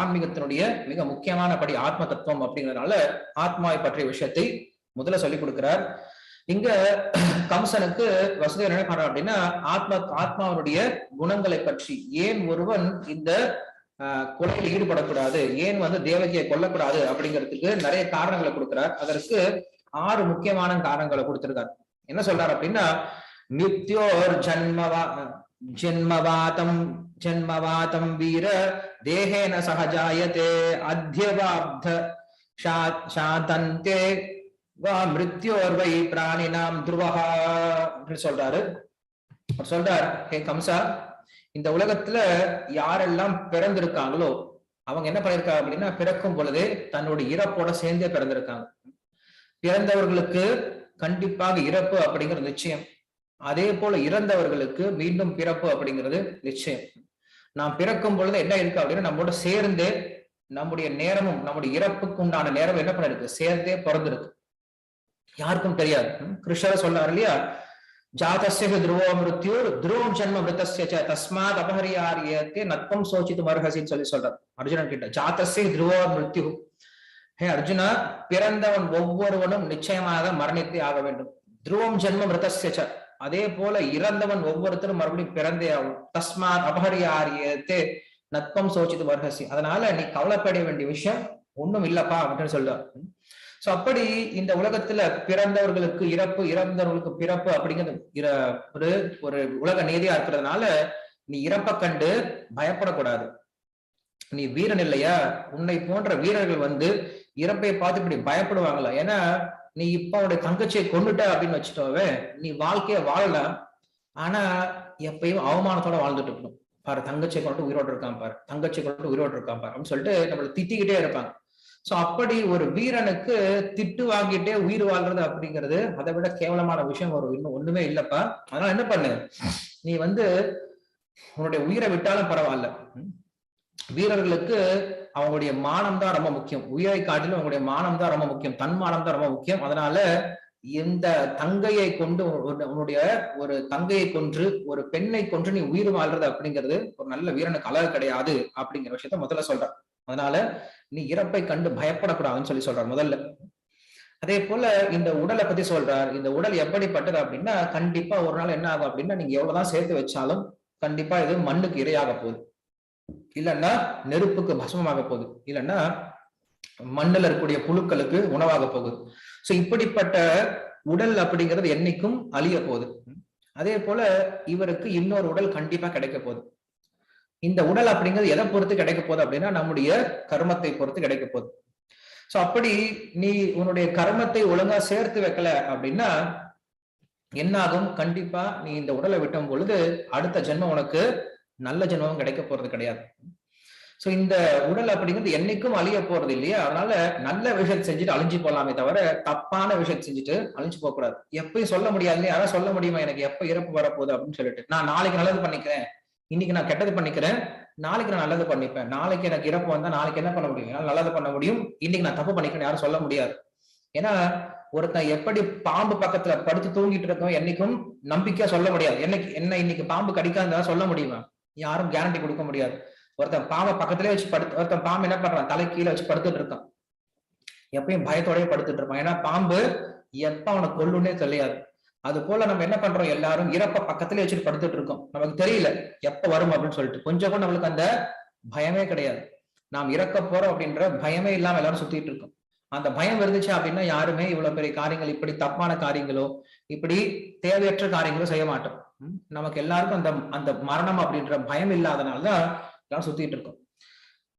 ஆன்மீகத்தினுடைய மிக முக்கியமான படி ஆத்ம தத்துவம் அப்படிங்கிறதுனால ஆத்மாவை பற்றிய விஷயத்தை முதல்ல சொல்லி கொடுக்கிறார். இங்க கம்சனுக்கு வசுதேவர் என்ன பண்றார் அப்படின்னா ஆத்மா ஆத்மாவுடைய குணங்களை பற்றி. ஏன் ஒருவன் இந்த கொலையில் ஈடுபடக்கூடாது? ஏன் வந்து தேவகியை கொல்லக்கூடாது? அப்படிங்கிறதுக்கு நிறைய காரணங்களை கொடுக்கிறார். அதற்கு ஆறு முக்கியமான காரணங்களை கொடுத்திருக்கார். என்ன சொல்றார் அப்படின்னா மித்யோர் ஜன்மவா ஜென்மவாதம் ஜென்மவாதம் வீர தேகேன சகஜாயதே அத்தியவாப்த ஷா- சாதந்தே வா மிருத்யோர்வை பிராணினாம் துருவஹா அப்படின்னு சொல்றாரு. அவர் சொல்றார் ஹே கம்சா இந்த உலகத்துல யாரெல்லாம் பிறந்திருக்காங்களோ அவங்க என்ன பண்ணிருக்காங்க அப்படின்னா பிறக்கும் பொழுதே தன்னுடைய இறப்போட சேர்ந்தே பிறந்திருக்காங்க. பிறந்தவர்களுக்கு கண்டிப்பாக இறப்பு அப்படிங்கிறது நிச்சயம். அதே போல இறந்தவர்களுக்கு மீண்டும் பிறப்பு அப்படிங்கிறது நிச்சயம். நாம் பிறக்கும் பொழுது என்ன இருக்கு அப்படின்னா நம்மளோட சேர்ந்தே நம்முடைய நேரமும் நம்முடைய இறப்புக்கு உண்டான நேரம் என்ன பண்ணிருக்கு? சேர்ந்தே பிறந்திருக்கு. யாருக்கும் தெரியாது. கிருஷ்ணர் சொல்றாரு இல்லையா? ஜாதசிய துருவோ மிருத்யூர் துருவம் ஜென்ம மிருத்தசிய தஸ்மாத் அபஹரியாரியத்தை நட்பம் சோசித்து மருகசின்னு சொல்லி சொல்றார் அர்ஜுனன் கிட்ட. ஜாதசிய துருவோ மிருத்யு. ஹே அர்ஜுனா பிறந்தவன் ஒவ்வொருவனும் நிச்சயமாக மரணித்தே ஆக வேண்டும். துருவம் ஜென்ம மிருத்தசிய அதே போல இறந்தவன் ஒவ்வொருத்தரும் மறுபடியும் பிறந்தே ஆகும். தஸ்மாத் அபஹரியாரியத்தே நத்வம் சோச்சித்து மர்ஹசி அதனால நீ கவலைப்பட வேண்டிய விஷயம் ஒண்ணும் இல்லப்பா அப்படின்னு சொல்லுவார். சோ அப்படி இந்த உலகத்துல பிறந்தவர்களுக்கு இறப்பு இறந்தவர்களுக்கு பிறப்பு அப்படிங்கிறது ஒரு ஒரு உலக நீதியா இருக்கிறதுனால நீ இறப்ப கண்டு பயப்படக்கூடாது. நீ வீரன் இல்லையா? உன்னை போன்ற வீரர்கள் வந்து இறப்பை பார்த்து இப்படி பயப்படுவாங்களா? ஏன்னா நீ இப்ப உடைய தங்கச்சியை கொண்டுட்ட அப்படின்னு வச்சுட்டோவே நீ வாழ்க்கைய வாழலாம் ஆனா எப்பயும் அவமானத்தோட வாழ்ந்துட்டு இருக்கணும். பாரு தங்கச்சியை கொண்டு உயிரோடு இருக்கான் பாரு. தங்கச்சியை கொண்டு உயிரோடு இருக்கான் பாரு அப்படின்னு சொல்லிட்டு நம்மள திட்டிக்கிட்டே இருப்பாங்க. சோ அப்படி ஒரு வீரனுக்கு திட்டு வாங்கிட்டே உயிர் வாழ்றது அப்படிங்கிறது அதை விட கேவலமான விஷயம் ஒரு இன்னும் ஒண்ணுமே இல்லப்பா. அதனால என்ன பண்ணு? நீ வந்து உன்னுடைய உயிரை விட்டாலும் பரவாயில்ல. வீரர்களுக்கு அவங்களுடைய மானம் தான் ரொம்ப முக்கியம். உயிரை காட்டிலும் அவங்களுடைய மானம் தான் ரொம்ப முக்கியம். தன் மானம் தான் ரொம்ப முக்கியம். அதனால இந்த தங்கையை கொண்டு உன்னுடைய- ஒரு தங்கையை கொன்று ஒரு பெண்ணை கொன்று நீ உயிர் வாழ்றது அப்படிங்கிறது ஒரு நல்ல வீரனுக்கு அழகு கிடையாது அப்படிங்கிற விஷயத்த முதல்ல சொல்றான். அதனால நீ இறப்பை கண்டு பயப்படக்கூடாதுன்னு சொல்லி சொல்றார் முதல்ல. அதே போல இந்த உடலை பத்தி சொல்றார். இந்த உடல் எப்படிப்பட்டது அப்படின்னா கண்டிப்பா ஒரு நாள் என்ன ஆகும் அப்படின்னா நீங்க எவ்வளவுதான் சேர்த்து வச்சாலும் கண்டிப்பா இது மண்ணுக்கு இரையாக போகுது. இல்லைன்னா நெருப்புக்கு பஸ்மமாக போகுது. இல்லைன்னா மண்ணுல இருக்கக்கூடிய புழுக்களுக்கு உணவாக போகுது. ஸோ இப்படிப்பட்ட உடல் அப்படிங்கிறது என்னைக்கும் அழிய போகுது. அதே போல இவருக்கு இன்னொரு உடல் கண்டிப்பா கிடைக்க போகுது. இந்த உடல் அப்படிங்கிறது எதை பொறுத்து கிடைக்க போகுது அப்படின்னா நம்முடைய கர்மத்தை பொறுத்து கிடைக்க போகுது. சோ அப்படி நீ உன்னுடைய கர்மத்தை ஒழுங்கா சேர்த்து வைக்கல அப்படின்னா என்ன ஆகும் கண்டிப்பா நீ இந்த உடலை விட்டும் பொழுது அடுத்த ஜென்மம் உனக்கு நல்ல ஜென்மம் கிடைக்க போறது கிடையாது. சோ இந்த உடல் அப்படிங்கிறது என்னைக்கும் அழிய போறது இல்லையா? அதனால நல்ல விஷயத்தை செஞ்சுட்டு அழிஞ்சு போலாமே தவிர தப்பான விஷயத்தை செஞ்சுட்டு அழிஞ்சு போக கூடாது. எப்பயும் சொல்ல முடியாது இல்லையா? யாராவது சொல்ல முடியுமா? எனக்கு எப்ப இறப்பு வரப்போகுது அப்படின்னு சொல்லிட்டு. நான் நாளைக்கு நல்லது பண்ணிக்கிறேன். இன்னைக்கு நான் கெட்டது பண்ணிக்கிறேன். நாளைக்கு நான் நல்லது பண்ணிப்பேன். நாளைக்கு எனக்கு இறப்பு வந்தா நாளைக்கு என்ன பண்ண முடியும்? நல்லது பண்ண முடியும்? இன்னைக்கு நான் தப்பு பண்ணிக்கிறேன் யாரும் சொல்ல முடியாது. ஏன்னா ஒருத்தன் எப்படி பாம்பு பக்கத்துல படுத்து தூங்கிட்டு இருக்கோம் என்னைக்கும் நம்பிக்கையா சொல்ல முடியாது. என்னைக்கு என்ன இன்னைக்கு பாம்பு கடிக்காததா சொல்ல முடியுமா? யாரும் கேரண்டி கொடுக்க முடியாது. ஒருத்தன் பாம்பை பக்கத்துலயே வச்சு படுத்து ஒருத்தன் பாம்பு என்ன பண்றான்? தலை கீழே வச்சு படுத்துட்டு இருக்கான். எப்பயும் பயத்தோடய படுத்துட்டு இருப்பான். ஏன்னா பாம்பு எப்ப அவனை கொல்லுன்னே தெரியாது. அது போல நம்ம என்ன பண்றோம்? எல்லாரும் இறப்ப பக்கத்திலே வச்சுட்டு படுத்துட்டு இருக்கோம். நமக்கு தெரியல எப்ப வரும் அப்படின்னு சொல்லிட்டு. கொஞ்சம் கூட நம்மளுக்கு அந்த பயமே கிடையாது. நாம் இறக்க போறோம் அப்படின்ற பயமே இல்லாம எல்லாரும் சுத்திட்டு இருக்கோம். அந்த பயம் இருந்துச்சு அப்படின்னா யாருமே இவ்வளவு பெரிய காரியங்கள் இப்படி தப்பான காரியங்களோ இப்படி தேவையற்ற காரியங்களோ செய்ய மாட்டோம். நமக்கு எல்லாருக்கும் அந்த அந்த மரணம் அப்படின்ற பயம் இல்லாதனாலதான் எல்லாரும் சுத்திட்டு இருக்கோம்.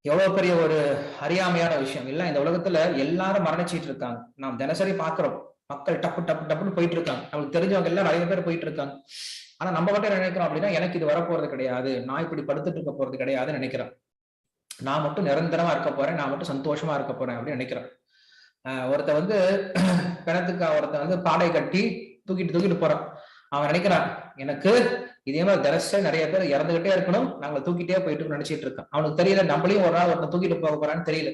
எவ்வளவு பெரிய ஒரு அறியாமையான விஷயம். இல்ல இந்த உலகத்துல எல்லாரும் மரணிச்சிட்டு இருக்காங்க. நாம் தினசரி பாக்குறோம் மக்கள் டப்பு டப்பு டப்புன்னு போயிட்டு இருக்காங்க. நமக்கு தெரிஞ்சவங்க எல்லாம் நிறைய பேர் போயிட்டு இருக்காங்க. ஆனா நம்ம மட்டும் நினைக்கிறோம் அப்படின்னா எனக்கு இது வரப்போறது கிடையாது. நான் இப்படி படுத்துட்டு இருக்க போறது கிடையாதுன்னு நினைக்கிறேன் நான் மட்டும் நிரந்தரமா இருக்க போறேன். நான் மட்டும் சந்தோஷமா இருக்க போறேன் அப்படின்னு நினைக்கிறேன் ஆஹ் ஒருத்த வந்து பிணத்துக்கு ஒருத்த வந்து பாடை கட்டி தூக்கிட்டு தூக்கிட்டு போறான். அவன் நினைக்கிறான் எனக்கு இதே மாதிரி தினசரி நிறைய பேர் இறந்துகிட்டே இருக்கணும் நாங்க தூக்கிட்டே போயிட்டு நினைச்சிட்டு இருக்கான். அவனுக்கு தெரியல நம்மளையும் ஒரு நாள் ஒருத்தன் தூக்கிட்டு போக போறான்னு தெரியல.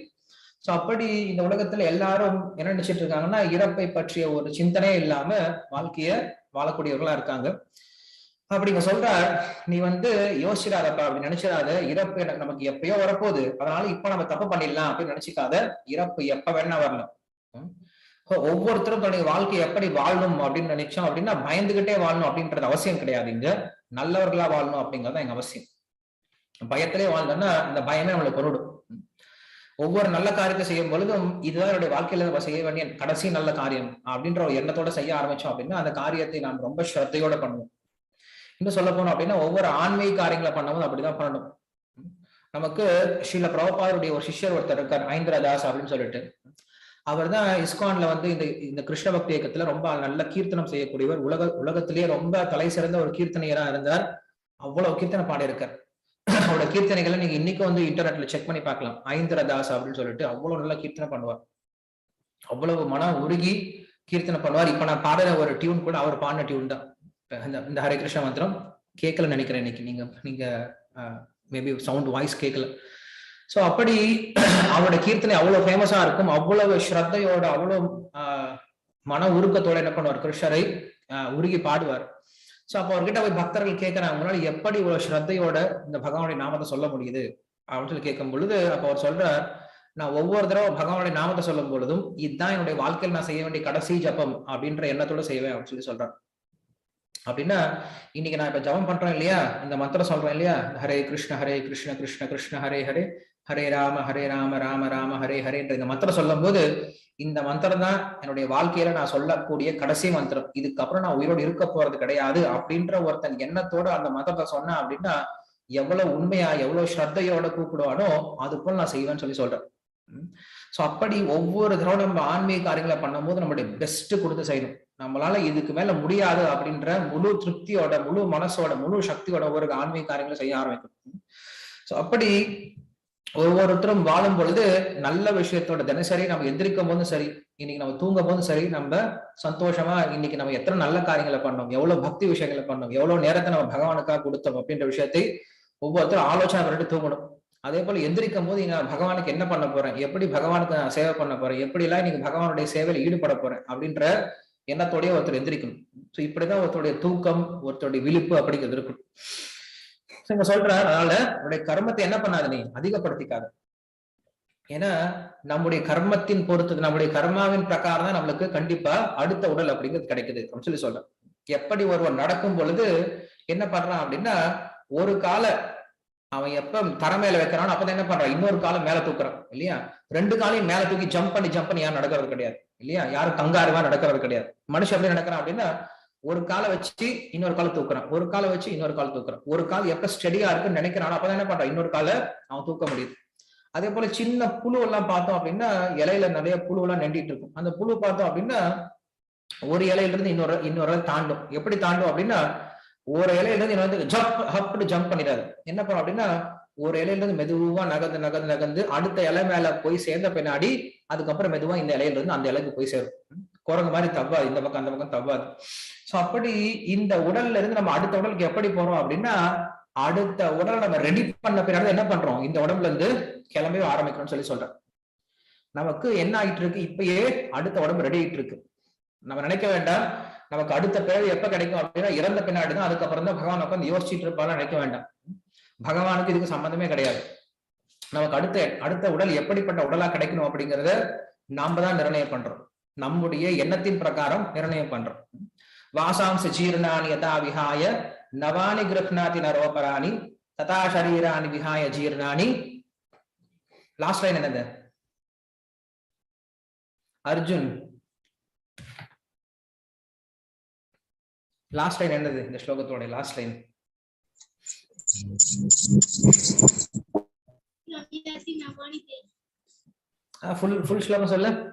சோ அப்படி இந்த உலகத்துல எல்லாரும் என்ன நினைச்சிட்டு இருக்காங்கன்னா இறப்பை பற்றிய ஒரு சிந்தனையே இல்லாம வாழ்க்கைய வாழக்கூடியவர்களா இருக்காங்க. அப்படிங்க சொல்ற நீ வந்து யோசிச்சிடாதப்பா அப்படி நினைச்சிடாத. இறப்பு எனக்கு நமக்கு எப்பயோ வரப்போகுது. அதனால இப்ப நம்ம தப்பு பண்ணிடலாம் அப்படின்னு நினைச்சுக்காத. இறப்பு எப்ப வேணா வரலாம். ஒவ்வொருத்தரும் தன்னுடைய வாழ்க்கை எப்படி வாழணும் அப்படின்னு நினைச்சோம் அப்படின்னா பயந்துகிட்டே வாழணும் அப்படின்றது அவசியம் கிடையாது. இங்க நல்லவர்களா வாழணும் அப்படிங்கிறது தான் எங்க அவசியம். பயத்திலே வாழ்ந்தோம்னா இந்த பயமே நம்மளை கொண்டுடும். ஒவ்வொரு நல்ல காரியத்தை செய்யும் பொழுதும் இதுதான் என்னுடைய வாழ்க்கையில நம்ம செய்ய வேண்டிய கடைசி நல்ல காரியம் அப்படின்ற ஒரு எண்ணத்தோட செய்ய ஆரம்பிச்சோம் அப்படின்னா அந்த காரியத்தை நாம் ரொம்ப ஸ்ரத்தையோட பண்ணுவோம். இன்னும் சொல்ல போனோம் அப்படின்னா ஒவ்வொரு ஆன்மீக காரியங்களை பண்ணும்போது அப்படிதான் பண்ணணும். நமக்கு ஸ்ரீல பிரபாருடைய ஒரு சிஷ்யர் ஒருத்தர் இருக்கார் ஐந்திரதாஸ் அப்படின்னு சொல்லிட்டு. அவர் தான் இஸ்கான்ல வந்து இந்த இந்த கிருஷ்ண பக்தி இயக்கத்துல ரொம்ப நல்ல கீர்த்தனம் செய்யக்கூடியவர். உலக உலகத்திலேயே ரொம்ப தலை சிறந்த ஒரு கீர்த்தனையரா இருந்தார். அவ்வளவு கீர்த்தனை பாடியிருக்கார். அவரோட கீர்த்தனைகளை நீங்க இன்னைக்கு வந்து இன்டர்நெட்ல செக் பண்ணி பார்க்கலாம். ஐந்திரதாஸ் அப்படின்னு சொல்லிட்டு அவ்வளவு நல்லா கீர்த்தனை பண்ணுவார். அவ்வளவு மனம் உருகி கீர்த்தனை பண்ணுவார். இப்ப நான் பாடுற ஒரு டியூன் கூட அவர் பாடின டியூன் தான். இந்த இந்த ஹரே கிருஷ்ண மந்திரம் கேட்கல நினைக்கிறேன் இன்னைக்கு. நீங்க நீங்க மேபி சவுண்ட் வாய்ஸ் கேட்கல. சோ அப்படி அவனோட கீர்த்தனை அவ்வளவு ஃபேமஸா இருக்கும். அவ்வளவு ஸ்ரத்தையோட அவ்வளவு ஆஹ், மன உருக்கத்தோட என்ன பண்ணுவார்? கிருஷ்ணரை உருகி பாடுவார். சோ அப்போ அவர்கிட்ட போய் பக்தர்கள் கேட்கறாங்க முன்னாடி எப்படி இவ்வளவு ஸ்ரத்தையோட இந்த பகவானுடைய நாமத்தை சொல்ல முடியுது? அப்படின்னு சொல்லி கேட்கும் பொழுது அப்ப அவர் சொல்றார் நான் ஒவ்வொரு தடவை பகவானுடைய நாமத்தை சொல்லும் பொழுதும் இதுதான் என்னுடைய வாழ்க்கையில் நான் செய்ய வேண்டிய கடைசி ஜபம் அப்படின்ற எண்ணத்தோட செய்வேன் அப்படின்னு சொல்லி சொல்றார். அப்படின்னா இன்னைக்கு நான் இப்ப ஜபம் பண்றேன் இல்லையா? இந்த மந்திரம் சொல்றேன் இல்லையா? ஹரே கிருஷ்ண ஹரே கிருஷ்ண கிருஷ்ண கிருஷ்ண ஹரே ஹரே ஹரே ராம ஹரே ராம ராம ராம ஹரே ஹரேன்ற இந்த மந்திரம் சொல்லும் போது இந்த மந்திரம் தான் என்னுடைய வாழ்க்கையில நான் சொல்லக்கூடிய கடைசி மந்திரம். இதுக்கப்புறம் நான் உயிரோடு இருக்க போறது கிடையாது அப்படின்ற ஒருத்தன் எண்ணத்தோட அந்த மந்திரத்தை சொன்னேன் அப்படின்னா எவ்வளவு உண்மையா எவ்வளவு ஸ்ரத்தையோட கூப்பிடுவானோ அது போல நான் செய்வேன்னு சொல்லி சொல்றேன். சோ அப்படி ஒவ்வொரு தடவை நம்ம ஆன்மீக காரியங்களை பண்ணும்போது நம்மளுடைய பெஸ்ட் கொடுத்து செய்யணும். நம்மளால இதுக்கு மேல முடியாது அப்படின்ற முழு திருப்தியோட முழு மனசோட முழு சக்தியோட ஒரு ஆன்மீக காரியங்களை செய்ய ஆரம்பிக்கணும். ஸோ அப்படி ஒவ்வொருத்தரும் வாழும் பொழுது நல்ல விஷயத்தோட தினசரி நம்ம எந்திரிக்கும் போதும் சரி இன்னைக்கு நம்ம தூங்கும் போதும் சரி நம்ம சந்தோஷமா இன்னைக்கு நம்ம எத்தனை நல்ல காரியங்களை பண்ணோம் எவ்வளவு பக்தி விஷயங்களை பண்ணோம் எவ்வளவு நேரத்தை நம்ம பகவானுக்காக கொடுத்தோம் அப்படின்ற விஷயத்தை ஒவ்வொருத்தரும் ஆலோசனை பண்ணிட்டு தூங்கணும். அதே போல எந்திரிக்கும் போது நான் பகவானுக்கு என்ன பண்ண போறேன் எப்படி பகவானுக்கு நான் சேவை பண்ண போறேன் எப்படி எல்லாம் இன்னைக்கு பகவானுடைய சேவையில ஈடுபட போறேன் அப்படின்ற எண்ணத்தோடய ஒருத்தர் எந்திரிக்கணும். ஸோ இப்படிதான் ஒருத்தருடைய தூக்கம் ஒருத்தருடைய விழிப்பு அப்படிங்கிறது இருக்கணும் இங்க சொல்ற அதனால உன்னுடைய கர்மத்தை என்ன பண்ணாத நீ? அதிகப்படுத்திக்காத. ஏன்னா நம்முடைய கர்மத்தின் பொறுத்து நம்முடைய கர்மாவின் பிரகாரம் தான் நம்மளுக்கு கண்டிப்பா அடுத்த உடல் அப்படிங்கிறது கிடைக்குது அப்படின்னு சொல்லி சொல்றேன். எப்படி ஒருவன் நடக்கும் பொழுது என்ன பண்றான் அப்படின்னா ஒரு கால அவன் எப்ப தர மேல வைக்கிறானோ அப்பதான் என்ன பண்றான்? இன்னொரு காலம் மேல தூக்குறான் இல்லையா? ரெண்டு காலையும் மேல தூக்கி ஜம்ப் பண்ணி ஜம்ப் பண்ணி யாரும் நடக்கிறது கிடையாது இல்லையா? யாரும் கங்காருவா நடக்கிறது கிடையாது. மனுஷன் எப்படி நடக்கிறான் அப்படின்னா ஒரு காலை வச்சு இன்னொரு காலை தூக்குறான். ஒரு காலை வச்சு இன்னொரு கால் தூக்குறான். ஒரு கால் எப்ப ஸ்டடியா இருக்குன்னு நினைக்கிறானோ அப்பதான் என்ன பண்றான்? இன்னொரு காலை அவன் தூக்க முடியுது. அதே போல சின்ன புழு எல்லாம் பார்த்தோம் அப்படின்னா இலையில நிறைய புழு எல்லாம் நெண்டிட்டு இருக்கும். அந்த புழு பார்த்தோம் அப்படின்னா ஒரு இலையில இருந்து இன்னொரு இன்னொரு தாண்டும். எப்படி தாண்டும் அப்படின்னா ஒரு இலையில இருந்து இன்னொரு ஜம்ப் ஹப்னு ஜம்ப் பண்ணிடாது. என்ன பண்ணும் அப்படின்னா ஒரு இலையில இருந்து மெதுவா நகர்ந்து நகர்ந்து நகர்ந்து அடுத்த இலை மேல போய் சேர்ந்த பின்னாடி அதுக்கப்புறம் மெதுவா இந்த இலையில இருந்து அந்த இலைக்கு போய் சேரும். குரங்கு மாதிரி தவ்வாது இந்த பக்கம் அந்த பக்கம் தவ்வாது. சோ அப்படி இந்த உடல்ல இருந்து நம்ம அடுத்த உடலுக்கு எப்படி போறோம் அப்படின்னா அடுத்த உடலை நம்ம ரெடி பண்ண பின்னாடி என்ன பண்றோம்? இந்த உடம்புல இருந்து கிளம்பி ஆரம்பிக்கணும்னு சொல்லி சொல்றேன். நமக்கு என்ன ஆயிட்டு இருக்கு? இப்பயே அடுத்த உடம்பு ரெடி ஆயிட்டு இருக்கு. நம்ம நினைக்க வேண்டாம் நமக்கு அடுத்த பிறகு எப்ப கிடைக்கும் அப்படின்னா இறந்த பின்னாடி தான் அதுக்கப்புறம் தான் பகவான் உட்காந்து யோசிச்சுட்டு இருப்பாங்க நினைக்க வேண்டாம். பகவானுக்கு இதுக்கு சம்பந்தமே கிடையாது. நமக்கு அடுத்த அடுத்த உடல் எப்படிப்பட்ட உடலா கிடைக்கணும் அப்படிங்கறத நாம தான் நிர்ணயம் பண்றோம். நம்முடைய எண்ணத்தின் பிரகாரம் நிர்ணயம் பண்றோம். வாசாம்ச ஜீர்ணானி யதா விஹாய நவானி கிருஹ்ணாதி நரோபராணி ததா சரீராணி விஹாய ஜீர்ணானி. லாஸ்ட் லைன் என்னது? அர்ஜுன். லாஸ்ட் லைன் என்னது இந்த ஸ்லோகத்தோட லாஸ்ட் லைன் ஃபுல் ஃபுல் ஸ்லோகம் சொல்லு.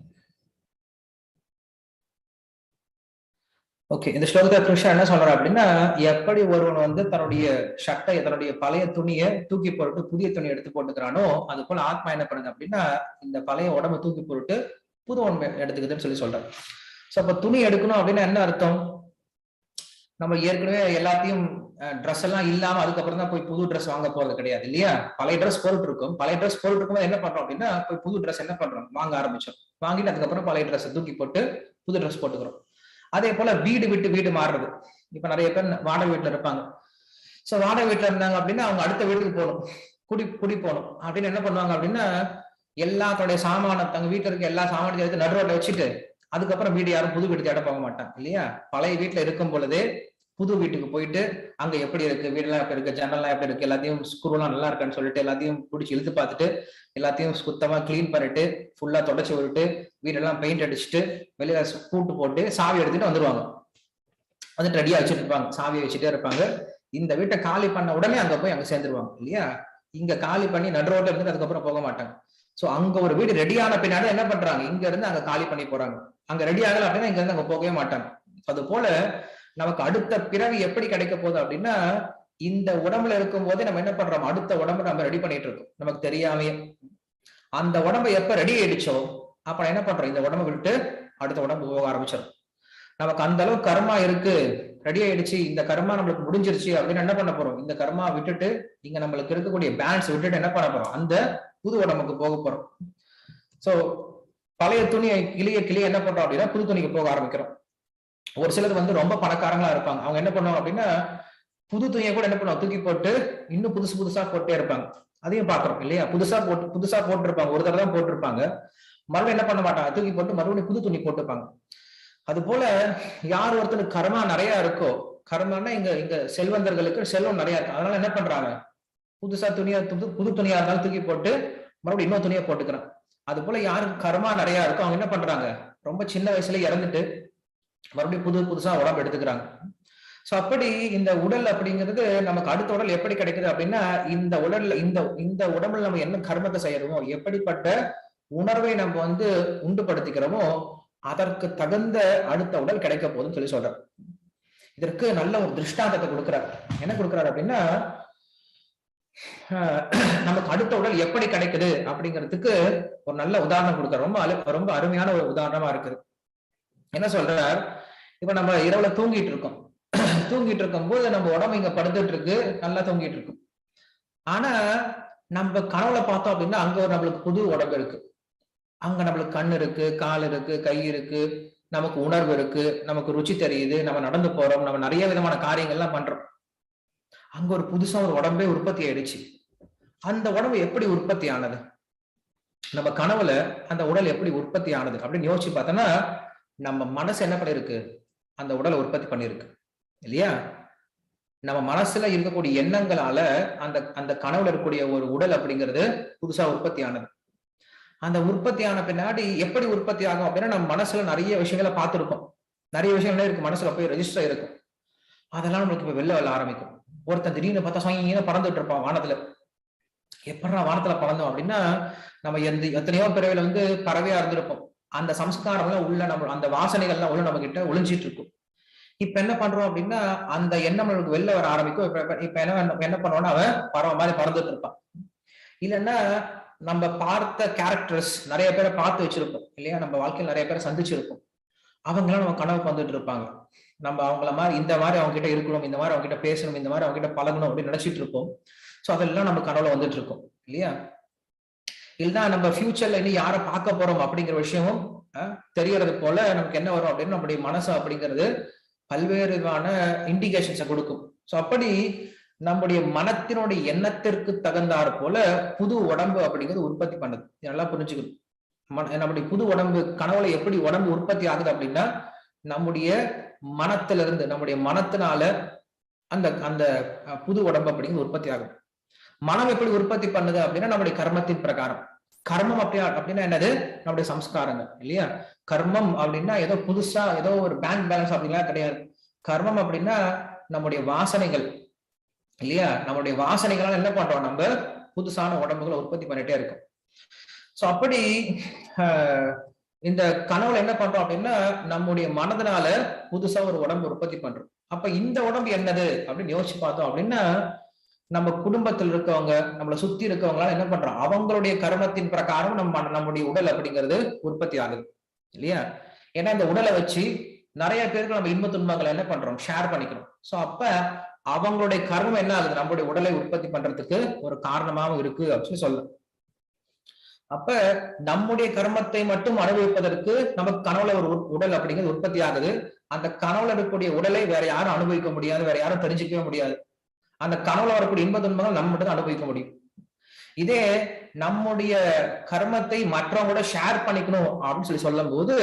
ஓகே இந்த ஸ்லோகத்துல கிருஷ்ணா என்ன சொல்றாரு அப்படின்னா எப்படி ஒருவன் வந்து தன்னுடைய சட்டை தன்னுடைய பழைய துணியை தூக்கி போட்டு புதிய துணி எடுத்து போட்டுக்கிறானோ அது போல ஆத்மா என்ன பண்ணுது அப்படின்னா இந்த பழைய உடம்ப தூக்கி போட்டு புது உடம்பு எடுத்துக்குதுன்னு சொல்லி சொல்றாரு. சோ அப்ப துணி எடுக்கணும் அப்படின்னா என்ன அர்த்தம்? நம்ம ஏற்கனவே எல்லாத்தையும் ட்ரெஸ் எல்லாம் இல்லாம அதுக்கப்புறம் தான் போய் புது ட்ரெஸ் வாங்க போறது கிடையாது இல்லையா? பழைய ட்ரெஸ் போட்டு இருக்கும் பழைய ட்ரெஸ் போட்டு இருக்கும்போது என்ன பண்றோம் அப்படின்னா போய் புது ட்ரெஸ் என்ன பண்றோம்? வாங்க ஆரம்பிச்சோம். வாங்கிட்டு அதுக்கப்புறம் பழைய ட்ரெஸ் தூக்கி போட்டு புது ட்ரெஸ் போட்டுக்கிறோம். அதே போல வீடு விட்டு வீடு மாறுறது. இப்ப நிறைய பேர் வாடகை வீட்டுல இருப்பாங்க. சோ வாடகை வீட்டுல இருந்தாங்க அப்படின்னா அவங்க அடுத்த வீட்டுக்கு போகணும். குடி குடி போகணும். அப்படின்னு என்ன பண்ணுவாங்க அப்படின்னா எல்லாத்தோடைய சாமான தங்க வீட்டுல இருக்க எல்லா சாமானத்தையும் எடுத்து நடுரோட்ல வச்சுட்டு அதுக்கப்புறம் வீடு யாரும் புது வீடு தேட போக மாட்டாங்க இல்லையா? பழைய வீட்டுல இருக்கும் பொழுதே புது வீட்டுக்கு போயிட்டு அங்க எப்படி இருக்கு? வீடெல்லாம் எப்படி இருக்கு? ஜன்னல்லாம் எப்படி இருக்கு? எல்லாத்தையும் ஸ்க்ரூலாம் நல்லா இருக்கான்னு சொல்லிட்டு எல்லாத்தையும் பிடிச்சி இழுத்து பார்த்துட்டு எல்லாத்தையும் சுத்தமா க்ளீன் பண்ணிட்டு ஃபுல்லா தொடச்சி விட்டுட்டு வீடெல்லாம் பெயிண்ட் அடிச்சுட்டு வெளியில கூட்டு போட்டு சாவி எடுத்துட்டு வந்துருவாங்க. வந்துட்டு ரெடியா வச்சுட்டு இருப்பாங்க. சாவியை வச்சுட்டே இருப்பாங்க. இந்த வீட்டை காலி பண்ண உடனே அங்க போய் அங்க சேர்ந்துருவாங்க. இல்லையா? இங்க காலி பண்ணி நடு ரோட்ல இருந்து அதுக்கப்புறம் போக மாட்டாங்க. சோ அங்க ஒரு வீடு ரெடியான பின்னாடி என்ன பண்றாங்க? இங்க இருந்து அங்க காலி பண்ணி போறாங்க. அங்க ரெடி ஆகல அப்படின்னா இங்க இருந்து அங்க போகவே மாட்டாங்க. அது போல நமக்கு அடுத்த பிறவி எப்படி கிடைக்க போகுது அப்படின்னா இந்த உடம்புல இருக்கும் போதே நம்ம என்ன பண்றோம்? அடுத்த உடம்பு நம்ம ரெடி பண்ணிட்டு இருக்கோம். நமக்கு தெரியாமையே. அந்த உடம்பு எப்ப ரெடி ஆயிடுச்சோ அப்ப என்ன பண்றோம் இந்த உடம்பு விட்டு அடுத்த உடம்பு போக ஆரம்பிச்சிடும் நமக்கு அந்த அளவு கர்மா இருக்கு. ரெடி ஆயிடுச்சு. இந்த கர்மா நம்மளுக்கு முடிஞ்சிருச்சு அப்படின்னு என்ன பண்ண போறோம்? இந்த கர்மா விட்டுட்டு இங்க நம்மளுக்கு இருக்கக்கூடிய பேலன்ஸ் விட்டுட்டு என்ன பண்ண போறோம்? அந்த புது உடம்புக்கு போக போறோம். சோ பழைய துணியை கிளிய கிளிய என்ன பண்றோம் அப்படின்னா புது துணிக்கு போக ஆரம்பிக்கிறோம். ஒரு சிலர் வந்து ரொம்ப பணக்காரங்களா இருப்பாங்க. அவங்க என்ன பண்ணுவாங்க அப்படின்னா புது துணியை கூட என்ன பண்ணுவாங்க? தூக்கி போட்டு இன்னும் புதுசு புதுசா போட்டே இருப்பாங்க. அதையும் பாக்குறோம் இல்லையா? புதுசா போட்டு புதுசா போட்டிருப்பாங்க. ஒரு தடவை தான் போட்டிருப்பாங்க. மறுபடியும் என்ன பண்ண மாட்டாங்க? தூக்கி போட்டு மறுபடியும் புது துணி போட்டுப்பாங்க. அது போல யார் ஒருத்தனுக்கு கர்மா நிறைய இருக்கோ கர்மான்னா இங்க இங்க செல்வந்தர்களுக்கு செல்வம் நிறைய இருக்கு. அதனால என்ன பண்றாங்க? புதுசா துணியா புது புது துணியா இருந்தாலும் தூக்கி போட்டு மறுபடியும் இன்னொரு துணியை போட்டுக்கிறான் அது போல யாருக்கு கர்மா நிறைய இருக்கோ அவங்க என்ன பண்றாங்க? ரொம்ப சின்ன வயசுல இறந்துட்டு மறுபடியும் புது புதுசா உடம்பு எடுத்துக்கிறாங்க. சோ அப்படி இந்த உடல் அப்படிங்கிறது நமக்கு அடுத்த உடல் எப்படி கிடைக்குது அப்படின்னா இந்த உடல்ல இந்த இந்த உடம்புல நம்ம என்ன கர்மத்தை செய்யறோமோ எப்படிப்பட்ட உணர்வை நம்ம வந்து உண்டுபடுத்திக்கிறோமோ அதற்கு தகுந்த அடுத்த உடல் கிடைக்க போகுதுன்னு சொல்லி சொல்றார். இதற்கு நல்ல ஒரு திருஷ்டாந்தத்தை கொடுக்கிறார். என்ன கொடுக்கிறார் அப்படின்னா நமக்கு அடுத்த உடல் எப்படி கிடைக்குது அப்படிங்கிறதுக்கு ஒரு நல்ல உதாரணம் கொடுக்குற ரொம்ப ரொம்ப அருமையான ஒரு உதாரணமா இருக்குது. என்ன சொல்றார்? இப்ப நம்ம இரவுல தூங்கிட்டு இருக்கோம். தூங்கிட்டு இருக்கும் போது நம்ம உடம்பு இங்க படுத்துட்டு இருக்கு நல்லா தூங்கிட்டு இருக்கும் ஆனா நம்ம கனவுல பார்த்தோம் அப்படின்னா அங்க ஒரு நம்மளுக்கு புது உடம்பு இருக்கு. அங்க நம்மளுக்கு கண் இருக்கு கால் இருக்கு கை இருக்கு நமக்கு உணர்வு இருக்கு நமக்கு ருச்சி தெரியுது நம்ம நடந்து போறோம் நம்ம நிறைய விதமான காரியங்கள்லாம் பண்றோம். அங்க ஒரு புதுசா ஒரு உடம்பே உற்பத்தி ஆயிடுச்சு. அந்த உடம்பு எப்படி உற்பத்தி ஆனது? நம்ம கனவுல அந்த உடல் எப்படி உற்பத்தி ஆனது அப்படின்னு யோசிச்சு பார்த்தோம்னா நம்ம மனசு என்ன பண்ணிருக்கு அந்த உடலை உற்பத்தி பண்ணிருக்கு இல்லையா? நம்ம மனசுல இருக்கக்கூடிய எண்ணங்களால அந்த அந்த கனவுல இருக்கக்கூடிய ஒரு உடல் அப்படிங்கிறது புதுசா உற்பத்தி ஆனது. அந்த உற்பத்தி ஆன பின்னாடி எப்படி உற்பத்தி ஆகும் அப்படின்னா நம்ம மனசுல நிறைய விஷயங்களை பார்த்துருக்கோம் நிறைய விஷயங்களே இருக்கு. மனசுல போய் ரெஜிஸ்டர் இருக்கும். அதெல்லாம் நம்மளுக்கு இப்ப வெளில வரல ஆரம்பிக்கும். ஒருத்தன் திடீர்னு பார்த்தா சாயங்காலம் பறந்துட்டு இருப்பான் வானத்துல. எப்படா வானத்துல பறந்தோம் அப்படின்னா நம்ம எந்த எத்தனையோ பிறவில வந்து பறவையா இருந்திருப்போம். அந்த சம்ஸ்காரம்லாம் உள்ள நம்ம அந்த வாசனைகள்லாம் உள்ள நம்ம கிட்ட ஒளிஞ்சிட்டு இருக்கும். இப்ப என்ன பண்றோம் அப்படின்னா அந்த எண்ணம் நம்மளுக்கு வெளில வர ஆரம்பிக்கும். இப்ப இப்ப- என்ன என்ன பண்ணுவோம்னா அவன் பறவை மாதிரி பறந்துட்டு இருப்பான். இல்லைன்னா நம்ம பார்த்த கேரக்டர்ஸ் நிறைய பேரை பார்த்து வச்சிருப்போம் இல்லையா? நம்ம வாழ்க்கையில் நிறைய பேரை சந்திச்சிருப்போம். அவங்களாம் நம்ம கனவுக்கு வந்துட்டு இருப்பாங்க. நம்ம அவங்கள மாதிரி இந்த மாதிரி அவங்க கிட்ட இருக்கணும் இந்த மாதிரி அவங்க கிட்ட பேசணும் இந்த மாதிரி அவங்க கிட்ட பழகணும் அப்படின்னு நினைச்சிட்டு இருப்போம். சோ அதெல்லாம் நம்ம கனவுல வந்துட்டு இருக்கோம் இல்லையா? இல்லைன்னா நம்ம ஃபியூச்சர்ல இன்னும் யாரை பார்க்க போறோம் அப்படிங்கிற விஷயமும் தெரியறது போல நமக்கு என்ன வரும் அப்படின்னு நம்முடைய மனசு அப்படிங்கிறது பல்வேறு விதமான இண்டிகேஷன்ஸை கொடுக்கும். சோ அப்படி நம்முடைய மனத்தினுடைய எண்ணத்திற்கு தகுந்தாற் போல புது உடம்பு அப்படிங்கிறது உற்பத்தி பண்ணுது. நல்லா புரிஞ்சுக்கணும். நம்முடைய புது உடம்பு கனவுல எப்படி உடம்பு உற்பத்தி ஆகுது அப்படின்னா நம்முடைய மனத்திலிருந்து நம்முடைய மனத்தினால அந்த அந்த புது உடம்பு அப்படிங்கிறது உற்பத்தி ஆகும். மனம் எப்படி உற்பத்தி பண்ணுது அப்படின்னா நம்முடைய கர்மத்தின் பிரகாரம். கர்மம் அப்படியா அப்படின்னா என்னது? நம்முடைய சம்ஸ்காரங்கள் இல்லையா? கர்மம் அப்படின்னா ஏதோ புதுசா ஏதோ ஒரு பேங்க் பேலன்ஸ் அப்படின்லாம் கிடையாது. கர்மம் அப்படின்னா நம்முடைய வாசனைகள் இல்லையா? நம்மளுடைய வாசனைகளால என்ன பண்றோம்? நம்ம புதுசான உடம்புகளை உற்பத்தி பண்ணிட்டே இருக்கோம். சோ அப்படி ஆஹ், இந்த கனவுல என்ன பண்றோம் அப்படின்னா நம்முடைய மனதனால புதுசா ஒரு உடம்பு உற்பத்தி பண்றோம். அப்ப இந்த உடம்பு என்னது? அப்படின்னு யோசிச்சு பார்த்தோம் அப்படின்னா நம்ம குடும்பத்தில் இருக்கவங்க நம்மளை சுத்தி இருக்கவங்களால என்ன பண்றோம்? அவங்களுடைய கர்மத்தின் பிரகாரம் நம்ம நம்முடைய உடல் அப்படிங்கிறது உற்பத்தி ஆகுது. இல்லையா? ஏன்னா இந்த உடலை வச்சு நிறைய பேருக்கு நம்ம இன்ப துன்பங்களை என்ன பண்றோம்? ஷேர் பண்ணிக்கிறோம். சோ அப்ப அவங்களுடைய கர்மம் என்ன ஆகுது? நம்மளுடைய உடலை உற்பத்தி பண்றதுக்கு ஒரு காரணமாவும் இருக்கு அப்படின்னு சொல்லலாம் அப்ப நம்முடைய கர்மத்தை மட்டும் அனுபவிப்பதற்கு நமக்கு கனவுல ஒரு உடல் அப்படிங்கிறது உற்பத்தி ஆகுது. அந்த கனவுல இருக்கக்கூடிய உடலை வேற யாரும் அனுபவிக்க முடியாது வேற யாரும் தெரிஞ்சுக்கவே முடியாது. அந்த கனவுல வரக்கூடிய இன்ப துன்பங்கள் நம்ம மட்டும் தான் அனுபவிக்க முடியும். இதே நம்முடைய கர்மத்தை மற்றவங்களோட ஷேர் பண்ணிக்கணும் அப்படின்னு சொல்லி சொல்லும் போது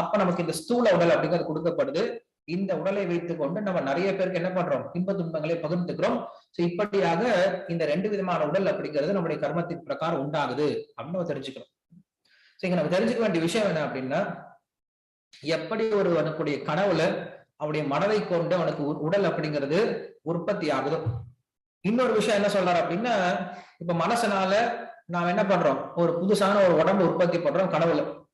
அப்ப நமக்கு இந்த ஸ்தூல உடல் அப்படிங்கிறது கொடுக்கப்படுது. இந்த உடலை வைத்துக் கொண்டு நம்ம நிறைய பேருக்கு என்ன பண்றோம்? இன்ப துன்பங்களை பகிர்ந்துக்கிறோம். சோ இப்படியாக இந்த ரெண்டு விதமான உடல் அப்படிங்கிறது நம்முடைய கர்மத்தின் பிரகாரம் உண்டாகுது அப்படின்னு நம்ம தெரிஞ்சுக்கிறோம். சோ இங்க நம்ம தெரிஞ்சுக்க வேண்டிய விஷயம் என்ன அப்படின்னா எப்படி ஒரு அவனுக்குடைய கனவுல அவனுடைய மனதை கொண்டு அவனுக்கு உ- உடல் அப்படிங்கிறது உற்பத்தி ஆகுதோ? இன்னொரு விஷயம் என்ன சொல்றாரு அப்படின்னா இப்ப மனசனால நாம் என்ன பண்றோம்? ஒரு புதுசான ஒரு உடம்பு உற்பத்தி பண்றோம் கனவுல.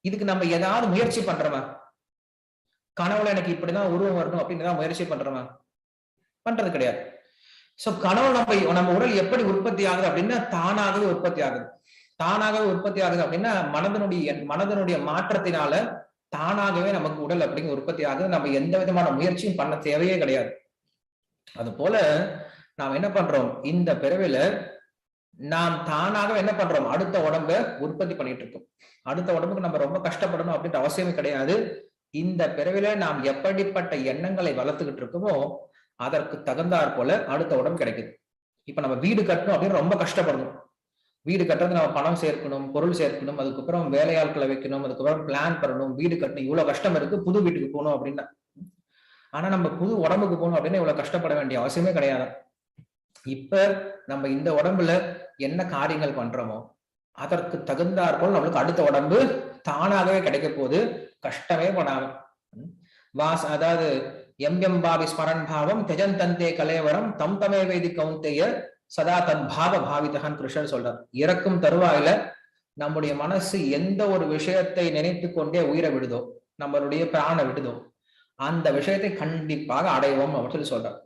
இதுக்கு நம்ம ஏதாவது முயற்சி பண்றோமா? கனவுல எனக்கு இப்படிதான் உருவம் வரணும் அப்படின்னு தான் முயற்சி பண்றோமா? பண்றது கிடையாது. சோ கனவு நம்ம நம்ம உடல் எப்படி உற்பத்தி ஆகுது அப்படின்னா தானாகவே உற்பத்தி ஆகுது. தானாகவே உற்பத்தி ஆகுது அப்படின்னா மனதனுடைய மனதனுடைய மாற்றத்தினால தானாகவே நமக்கு உடல் அப்படிங்கிற உற்பத்தி ஆகுது. நம்ம எந்த விதமான முயற்சியும் பண்ண தேவையே கிடையாது. அது போல நாம் என்ன பண்றோம்? இந்த பிறவில நாம் தானாக என்ன பண்றோம்? அடுத்த உடம்ப உற்பத்தி பண்ணிட்டு இருக்கோம். அடுத்த உடம்புக்கு நம்ம ரொம்ப கஷ்டப்படணும் அப்படின்ற அவசியமே கிடையாது. இந்த பிறவில நாம் எப்படிப்பட்ட எண்ணங்களை வளர்த்துக்கிட்டு இருக்கோமோ அதற்கு தகுந்தாற் போல அடுத்த உடம்பு கிடைக்குது. இப்ப நம்ம வீடு கட்டணும் அப்படின்னு ரொம்ப கஷ்டப்படணும் வீடு கட்டுறது நம்ம பணம் சேர்க்கணும் பொருள் சேர்க்கணும் அதுக்கப்புறம் வேலையாட்களை வைக்கணும் அதுக்கப்புறம் பிளான் பண்ணணும் வீடு கட்டணும் இவ்வளவு கஷ்டம் இருக்கு புது வீட்டுக்கு போகணும் அப்படின்னா. ஆனா நம்ம புது உடம்புக்கு போகணும் அப்படின்னா இவ்வளவு கஷ்டப்பட வேண்டிய அவசியமே கிடையாது. இப்ப நம்ம இந்த உடம்புல என்ன காரியங்கள் பண்றோமோ அதற்கு தகுந்தாற்போல் நம்மளுக்கு அடுத்த உடம்பு தானாகவே கிடைக்க போகுது. கஷ்டமே படாம வாஸ் அதாவது எம் எம் பாவி ஸ்மரன் பாவம் தெஜன் தந்தே கலேவரம் தம் தமே வேதி கவுந்தேய சதா தத் பாவ பாவிதகன் கிருஷ்ணன் சொல்றார். இறக்கும் தருவாயில நம்முடைய மனசு எந்த ஒரு விஷயத்தை நினைத்து கொண்டே உயிரை விடுதோ நம்மளுடைய பிராண விடுதோ அந்த விஷயத்தை கண்டிப்பாக அடைவோம் அப்படின்னு சொல்லி சொல்றார்.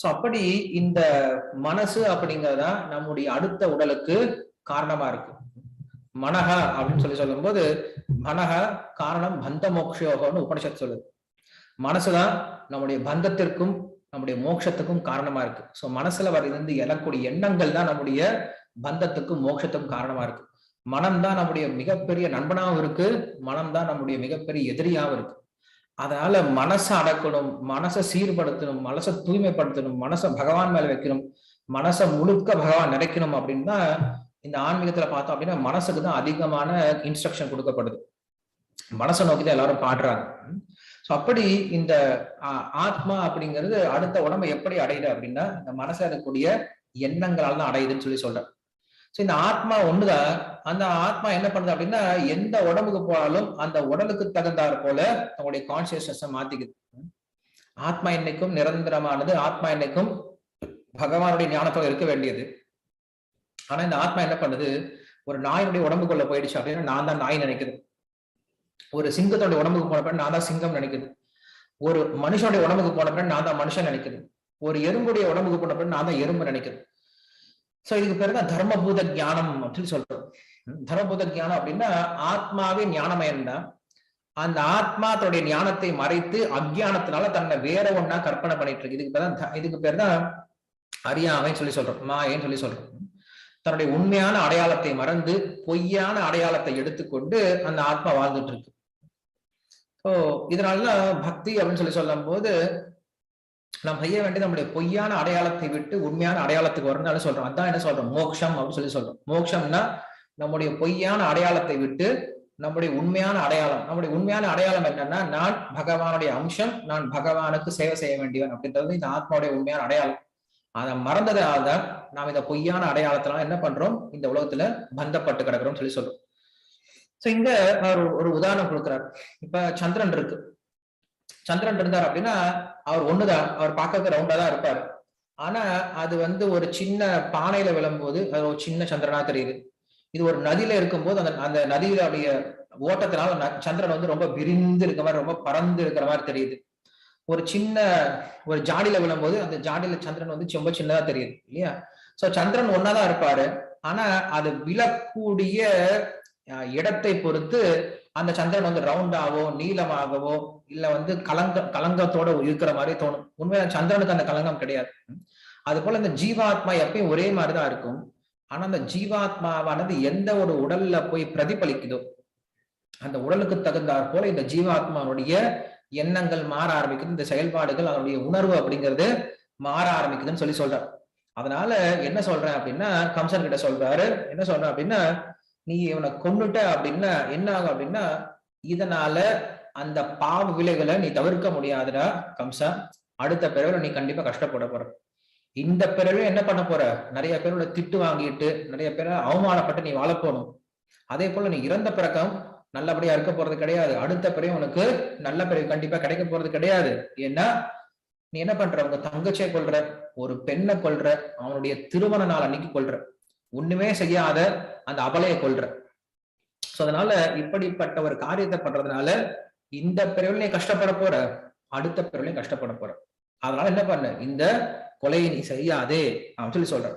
சோ அப்படி இந்த மனசு அப்படிங்கறதா நம்முடைய அடுத்த உடலுக்கு காரணமா இருக்கு. மனக அப்படின்னு சொல்லி சொல்லும்போது மனக காரணம் பந்த மோக்ஷயோகம்னு உபனிஷத் சொல்லுது. மனசுதான் நம்முடைய பந்தத்திற்கும் நம்முடைய மோட்சத்துக்கும் காரணமா இருக்கு. ஸோ மனசுல வர இருந்து எழக்கூடிய எண்ணங்கள் தான் நம்முடைய பந்தத்துக்கும் மோட்சத்துக்கும் காரணமா இருக்கு. மனம் தான் நம்முடைய மிகப்பெரிய நண்பனாகவும் இருக்கு. மனம் தான் நம்முடைய மிகப்பெரிய எதிரியாகவும் இருக்கு. அதனால மனசை அடக்கணும் மனசை சீர்படுத்தணும் மனசை தூய்மைப்படுத்தணும் மனசை பகவான் மேல வைக்கணும் மனசை முழுக்க பகவான் நினைக்கணும் அப்படின்னு தான் இந்த ஆன்மீகத்துல பார்த்தோம் அப்படின்னா மனசுக்கு தான் அதிகமான இன்ஸ்ட்ரக்ஷன் கொடுக்கப்படுது. மனசை நோக்கி தான் எல்லாரும் பாடுறாங்க. சோ அப்படி இந்த ஆ- ஆத்மா அப்படிங்கிறது அடுத்த உடம்பை எப்படி அடையுது அப்படின்னா இந்த மனசுல இருக்கக்கூடிய எண்ணங்களால தான் அடையுதுன்னு சொல்லி சொல்றேன் சோ இந்த ஆத்மா ஒண்ணுதான். அந்த ஆத்மா என்ன பண்ணுது அப்படின்னா எந்த உடம்புக்கு போனாலும் அந்த உடலுக்கு தகுந்தாற் போல தன்னுடைய கான்சியஸ்னஸை மாத்திக்குது. ஆத்மா என்னைக்கும் நிரந்தரமானது. ஆத்மா என்னைக்கும் பகவானுடைய ஞானத்தோட இருக்க வேண்டியது. ஆனா இந்த ஆத்மா என்ன பண்ணுது? ஒரு நாயினுடைய உடம்புக்குள்ள போயிடுச்சு அப்படின்னா நான் தான் நாய் நினைக்குது. ஒரு சிங்கத்தோட உடம்புக்கு போன பிறகு நான் தான் சிங்கம் நினைக்குது. ஒரு மனுஷனுடைய உடம்புக்கு போன பிறகு நான் தான் மனுஷன் நினைக்குது. ஒரு எறும்புடைய உடம்புக்கு போன பிறகு நான் தான் எறும்பு நினைக்குது. சோ இதுக்கு பேரு தான் தர்மபூத ஞானம் அப்படின்னு சொல்றோம். தர்மபூத ஞானம் அப்படின்னா ஆத்மாவே ஞானமயம் தான். அந்த ஆத்மா தன்னுடைய ஞானத்தை மறைத்து அஜ்ஞானத்தினால தன்னை வேற ஒன்னா கற்பனை பண்ணிட்டு இருக்கு. இதுக்கு பேர் தான் இதுக்கு பேர் தான் அறியாமைன்னு சொல்லி சொல்றோம். மாயன்னு சொல்லி சொல்றோம். தன்னுடைய உண்மையான அடையாளத்தை மறந்து பொய்யான அடையாளத்தை எடுத்துக்கொண்டு அந்த ஆத்மா வாழ்ந்துட்டு இருக்கு ஸோ இதனாலதான் பக்தி அப்படின்னு சொல்லி சொல்லும் போது நாம் செய்ய வேண்டியது நம்முடைய பொய்யான அடையாளத்தை விட்டு உண்மையான அடையாளத்துக்கு வரணும்னு சொல்றோம். அதான் என்ன சொல்றோம்? மோக்ஷம் அப்படின்னு சொல்லி சொல்றோம். மோக்ஷம்னா நம்முடைய பொய்யான அடையாளத்தை விட்டு நம்முடைய உண்மையான அடையாளம். நம்முடைய உண்மையான அடையாளம் என்னன்னா நான் பகவானுடைய அம்சம் நான் பகவானுக்கு சேவை செய்ய வேண்டியவன் அப்படின்றது இந்த ஆத்மாவுடைய உண்மையான அடையாளம். அதை மறந்ததால தான் நாம் இந்த பொய்யான அடையாளத்தெல்லாம் என்ன பண்றோம்? இந்த உலகத்துல பந்தப்பட்டு கிடக்குறோம் சொல்லி சொல்றோம். சோ இங்க அவர் ஒரு உதாரணம் கொடுக்குறாரு. இப்ப சந்திரன் இருக்கு. சந்திரன் இருந்தார் அப்படின்னா அவர் ஒண்ணுதான். அவர் பார்க்கறதுக்கு ரவுண்டா தான் இருப்பாரு. ஆனா அது வந்து ஒரு சின்ன பானையில விழும்போது அது ஒரு சின்ன சந்திரனா தெரியுது. இது ஒரு நதியில இருக்கும்போது அந்த அந்த நதியிலுடைய ஓட்டத்தினால சந்திரன் வந்து ரொம்ப விரிந்து இருக்கிற மாதிரி ரொம்ப பறந்து இருக்கிற மாதிரி தெரியுது. ஒரு சின்ன ஒரு ஜாடியில விழும்போது அந்த ஜாடியில சந்திரன் வந்து ரொம்ப சின்னதா தெரியுது இல்லையா? சோ சந்திரன் ஒன்னாதான் இருப்பாரு. ஆனா அது விழக்கூடிய இடத்தை பொறுத்து அந்த சந்திரன் வந்து ரவுண்டாவோ நீளமாகவோ இல்ல வந்து கலங்க கலங்கத்தோட இருக்கிற மாதிரி தோணும். உண்மையில சந்திரனுக்கு அந்த கலங்கம் கிடையாது. அது போல இந்த ஜீவாத்மா எப்பயும் ஒரே மாதிரிதான் இருக்கும். ஆனா அந்த ஜீவாத்மாவானது எந்த ஒரு உடல்ல போய் பிரதிபலிக்குதோ அந்த உடலுக்கு தகுந்தாற் போல இந்த ஜீவாத்மாவுடைய எண்ணங்கள் மாற ஆரம்பிக்குது. இந்த செயல்பாடுகள் அவனுடைய உணர்வு அப்படிங்கிறது மாற ஆரம்பிக்குதுன்னு சொல்லி சொல்றார். அதனால என்ன சொல்றேன் அப்படின்னா கம்சன் கிட்ட சொல்றாரு. என்ன சொல்றேன் அப்படின்னா நீ இவனை கொண்டுட்ட அப்படின்னா என்ன ஆகும் அப்படின்னா இதனால அந்த பாவ விலைகளை நீ தவிர்க்க முடியாதுடா கம்சா அடுத்த பிறகு நீ கண்டிப்பா கஷ்டப்பட போற. இந்த பிறகு என்ன பண்ண போற? நிறைய பேரோட திட்டு வாங்கிட்டு நிறைய பேரை அவமானப்பட்டு நீ வாழ போகணும். அதே போல நீ இறந்த பிறக்கம் நல்லபடியா இருக்க போறது கிடையாது. அடுத்த பிறகு உனக்கு நல்ல பிறகு கண்டிப்பா கிடைக்க போறது கிடையாது. ஏன்னா நீ என்ன பண்ற? உங்க தங்கச்சியை கொல்ற ஒரு பெண்ணை கொல்ற அவனுடைய திருமண நாள் அன்னைக்கு கொல்ற. ஒண்ணுமே செய்யாத அந்த அபலையை கொல்ற. சோ அதனால இப்படிப்பட்ட ஒரு காரியத்தை பண்றதுனால இந்த பிறவிலையும் நீ கஷ்டப்பட போற அடுத்த பிறவிலையும் கஷ்டப்பட போற. அதனால என்ன பண்ண? இந்த கொலையை நீ செய்யாதே அப்படின்னு சொல்லி சொல்ற.